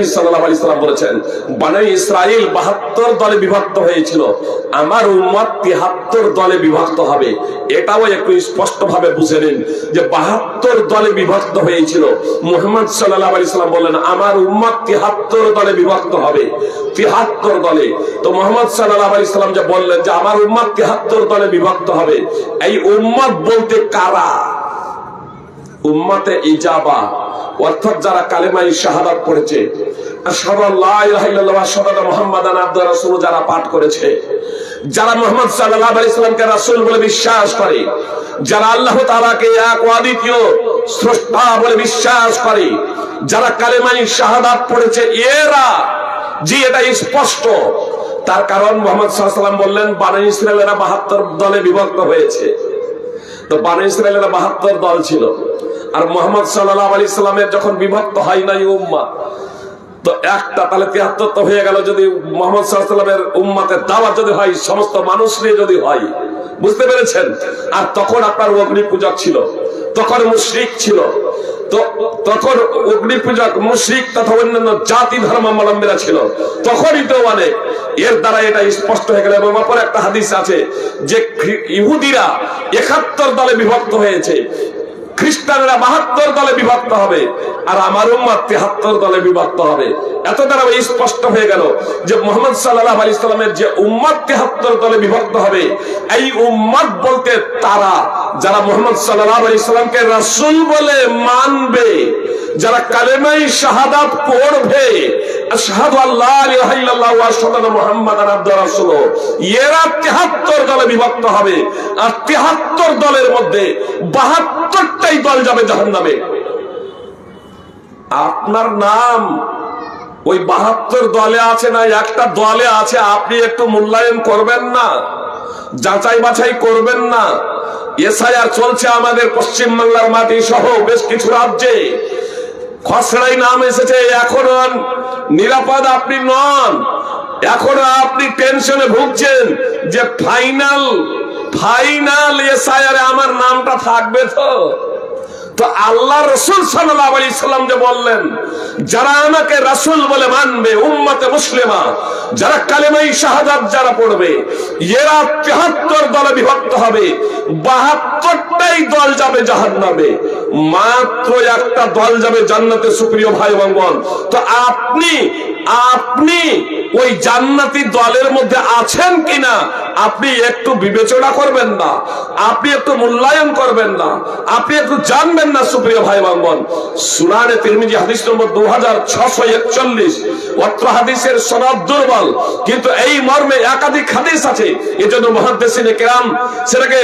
নবী সাল্লাম বলেছেন 72 দলে বিভক্ত হয়েছিল। আমার উম্মত 73 দলে বিভক্ত হবে। এটাও একটু স্পষ্ট ভাবে বুঝে নিন যে 72 দলে বিভক্ত হয়েছিল। মুহাম্মদ সাল্লাল্লাহু আলাইহি সাল্লাম বললেন, আমার উম্মত 73 দলে বিভক্ত হবে। 73 দলে। তো মুহাম্মদ সাল্লাল্লাহু আলাইহি সাল্লাম যে বললেন যে, আমার উম্মত 73 দলে বিভক্ত হবে। এই উম্মত বলতে কারা? উম্মতে ইজাবা। অর্থাৎ যারা কালেমাই শাহাদাত পড়েছে যারা পাঠ করেছে, যারা মুহাম্মদ সাল্লাল্লাহু আলাইহি সাল্লামকে রাসূল বলে বিশ্বাস করে, যারা আল্লাহ তাআলাকে এক অদ্বিতীয় স্রষ্টা বলে বিশ্বাস করে, যারা কালেমাই শাহাদাত পড়েছে, এরা জি এটা স্পষ্ট, তার কারণ মোহাম্মদ সাল্লাম বললেন, বানি ইসরায়েলেরা 72 দলে বিভক্ত হয়েছে। তো বানি ইসরায়েলের বাহাত্তর দল ছিল। আর মোহাম্মদ সাল্লাহ আলী ইসলামের যখন বিভক্ত হয় নাই উম্মা, তো একটা তাহলে তিয়াত্তর তো হয়ে গেল যদি মোহাম্মদ সাল্লামের উম্মাতের দাওয়াত যদি হয়, সমস্ত মানুষ নিয়ে যদি হয়, বুঝতে পেরেছেন? আর তখন আপনার অগ্নি পূজক ছিল, তখন মুশরিক ছিল তখন অগ্নি পূজক মুশরিক তথা অন্যান্য জাতি ধর্মাবলম্বীরা ছিল, তখনই তো মানে এর দ্বারা এটা স্পষ্ট হয়ে গেল এবং অপর একটা হাদিস আছে যে ইহুদিরা একাত্তর দলে বিভক্ত হয়েছে। খ্রিস্টানরা বাহাত্তর দলে বিভক্ত হবে, আর আমার উম্মাদ তেহাত্তর দলে বিভক্ত হবে। এত দ্বারা স্পষ্ট হয়ে গেল যে মোহাম্মদ সাল্লাহ আলী ইসলামের যে উম্মাদ তেহাত্তর দলে বিভক্ত হবে, এই উম্মাদ বলতে তারা, যারা মোহাম্মদ সাল্লাহ আলী ইসলামকে রাসুল বলে মানবে, যারা কালেমাই শাহাদাত পড়বে এরা 73 দলে বিভক্ত হবে, আর 73 দলের মধ্যে 72টাই দল যাবে জাহান্নামে। আপনার নাম ওই 72 দলে আছে না, একটা দলে আছে, আপনি একটু মূল্যায়ন করবেন না, যাচাই বাছাই করবেন না। এসআইআর চলছে আমাদের পশ্চিম বাংলার মাটি সহ বেশ কিছু রাজ্যে। খসড়াই নাম এসেছে, এখন নিরাপদ আপনি নন। এখন আপনি টেনশনে ভুগছেন যে ফাইনাল ফাইনাল এসআইআর আমার নামটা থাকবে তো? তো আল্লাহ রসুল সাল্লাহ আলী সাল্লাম যে বললেন, যারা আমাকে রাসুল বলে মানবে, উম্মতে মুসলিমা, যারা কালেমাই শাহাদাত যারা পড়বে, এরা তেহাত্তর দলে বিভক্ত হবে, বাহাত্তরটাই দল যাবে জাহান্নামে। মাত্র একটা দল যাবে জান্নাতে, সুপ্রিয় ভাই এবং বোন তো আপনি আপনি ওই জান্নাতি দলের মধ্যে আছেন কিনা, আপনি একটু বিবেচনা করবেন না, আপনি একটু মূল্যায়ন করবেন না, আপনি একটু জানবেন না সুপ্রিয় ভাই বোন, সুনানে তিরমিজি হাদিস নম্বর দু হাজার ছশো একচল্লিশ। অত্র হাদিসের সনদ দুর্বল, কিন্তু এই মর্মে একাধিক হাদিস আছে। এজন্য মহাদেশিনে কেরাম সেটাকে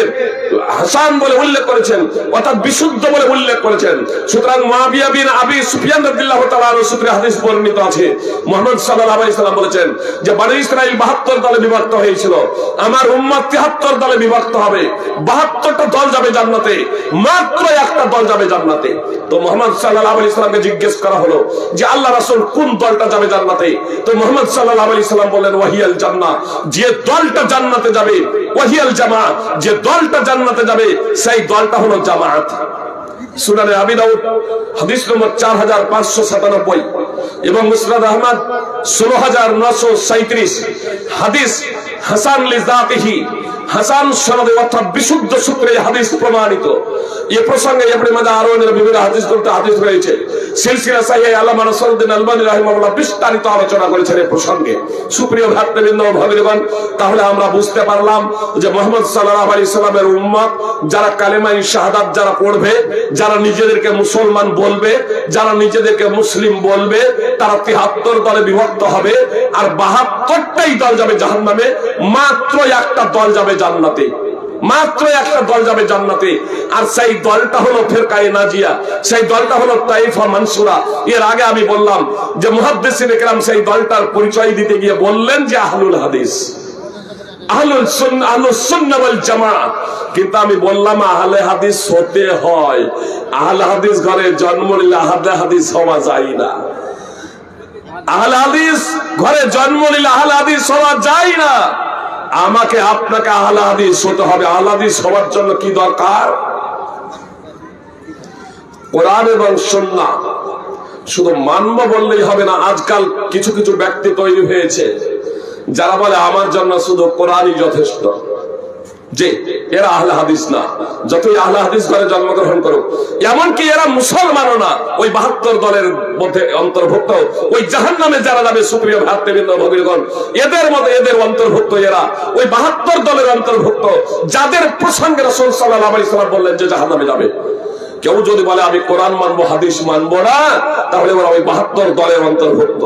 হাসান বলে উল্লেখ করেছেন, অর্থাৎ বিশুদ্ধ বলে উল্লেখ করেছেন। সুতরাং মহাবিয়া বিন আবি সুফিয়ান রাদিয়াল্লাহু তাআলা সূত্রে হাদিস বর্ণিত আছে। মুহাম্মদ সাল্লাল্লাহু আলাইহি সাল্লাম বলেছেন যে, বনি ইসরাইল 72 দলে বিভক্ত হয়েছিল। আমার উম্মত 73 দলে বিভক্ত হবে। 72টা দল যাবে জান্নাতে, মাত্র একটা দল যাবে জান্নাতে। তো মুহাম্মদ সাল্লাল্লাহু আলাইহি সাল্লামকে জিজ্ঞেস করা হলো যে, আল্লাহ রাসূল কোন দলটা যাবে জান্নাতে? তো মুহাম্মদ সাল্লাল্লাহু আলাইহি সাল্লাম বললেন, ওয়াহিয়াল জান্নাহ। যে দলটা জান্নাতে যাবে, ওয়াহিয়াল জামাত। যে দলটা জান্নাতে যাবে, সেই দলটা হলো জামাত। সুনানে আবি হাদিস নম্বর চার হাজার পাঁচশো সাতানব্বই এবং মুসরাদ আহমদ ষোলো হাজার নশো সাঁত্রিশ হাদিস হাসান লিজাতিহি হাসান সনদে অর্থাৎ বিশুদ্ধ সূত্রে হাদিস প্রমাণিত। এ প্রসঙ্গে ইবনে মাজাহ আরোনের বিভিন্ন হাদিস গ্রন্থে হাদিস রয়েছে। সিলসিলা বিস্তারিত আলোচনা করেছেন এই প্রসঙ্গে। সুপ্রিয় তাহলে আমরা বুঝতে পারলাম যে মোহাম্মদ যারা কালেমাই যারা পড়বে, যারা নিজেদেরকে মুসলমান বলবে, যারা নিজেদেরকে মুসলিম বলবে, তারা তিহাত্তর দলে বিভক্ত হবে, আর বাহাত্তরটাই দল যাবে জাহান্নামে, মাত্র একটা দল যাবে জান্নাতে। মাত্র একটা দল যাবে জান্নাতে। আর সেই দলটা হলো ফেরকায়ে নাজিয়া। সেই দলটা হলো তাইফা মানসুরা। এর আগে আমি বললাম যে মুহাদ্দিসিন একরাম সেই দলটার পরিচয় দিতে গিয়ে বললেন যে আহলুল হাদিস। আহলুল সুন্নাহ আহলুস সুন্নাহ ওয়াল জামাআহ কিন্তু আমি বললাম আহলে হাদিস হতে হয়। আহলে হাদিস ঘরে জন্ম নিলে আহলে হাদিস হওয়া যায় না। আহলে হাদিস ঘরে জন্ম নিলে আহলে হাদিস হওয়া যায় না। আমাকে আপনাকে আহলে হতে হবে। আহলে হওয়ার জন্য কি দরকার? কোরআন এবং সন্না শুধু মানব বললেই হবে না, আজকাল কিছু কিছু ব্যক্তি তৈরি হয়েছে, যারা বলে আমার জন্য শুধু কোরআনই যথেষ্ট। যে এরা আহলে হাদিস না। যতই আহলে হাদিস ঘরে জন্মগ্রহণ করুক, এমনকি এরা মুসলমানও না। ওই বাহাত্তর দলের মধ্যে অন্তর্ভুক্ত, ওই জাহান নামে যারা যাবে, সুপ্রিয় ভাতৃবৃন্দ ভগীরগণ এদের মধ্যে এদের অন্তর্ভুক্ত এরা। ওই বাহাত্তর দলের অন্তর্ভুক্ত, যাদের প্রসঙ্গে রসুল সাল্লাহ আলি সাল্লাম বললেন যে জাহান নামে যাবে। কেউ যদি বলে, আমি কোরআন মানবো, হাদিস মানবো না, তাহলে ওরা ওই বাহাত্তর দলের অন্তর্ভুক্ত।